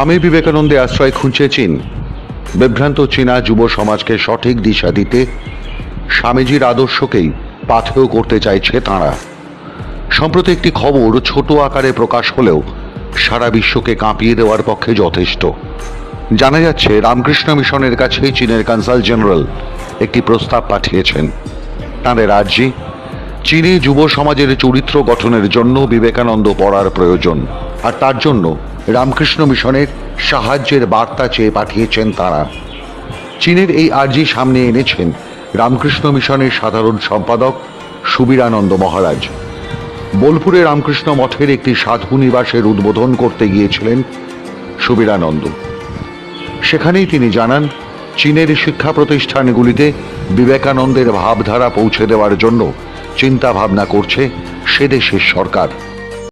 স্বামী বিবেকানন্দে আশ্রয় খুঁজছে চীন। বিভ্রান্ত চীনা যুব সমাজকে সঠিক দিশা দিতে স্বামীজির আদর্শকেই পাথেয় করতে চাইছে তাঁরা। সম্প্রতি একটি খবর ছোট আকারে প্রকাশ হলেও সারা বিশ্বকে কাঁপিয়ে দেওয়ার পক্ষে যথেষ্ট। জানা যাচ্ছে, রামকৃষ্ণ মিশনের কাছে চীনের কনসাল জেনারেল একটি প্রস্তাব পাঠিয়েছেন। তাঁদের আর্জি, চীনে যুব সমাজের চরিত্র গঠনের জন্য বিবেকানন্দ পড়ার প্রয়োজন, আর তার জন্য রামকৃষ্ণ মিশনের সাহায্যের বার্তা চেয়ে পাঠিয়েছেন তারা। চীনের এই আর্জি সামনে এনেছেন রামকৃষ্ণ মিশনের সাধারণ সম্পাদক সুবীরানন্দ মহারাজ। বোলপুরে রামকৃষ্ণ মঠের একটি সাধু নিবাসের উদ্বোধন করতে গিয়েছিলেন সুবীরানন্দ। সেখানেই তিনি জানান, চীনের শিক্ষা প্রতিষ্ঠানগুলিতে বিবেকানন্দের ভাবধারা পৌঁছে দেওয়ার জন্য চিন্তা ভাবনা করছে সে দেশের সরকার।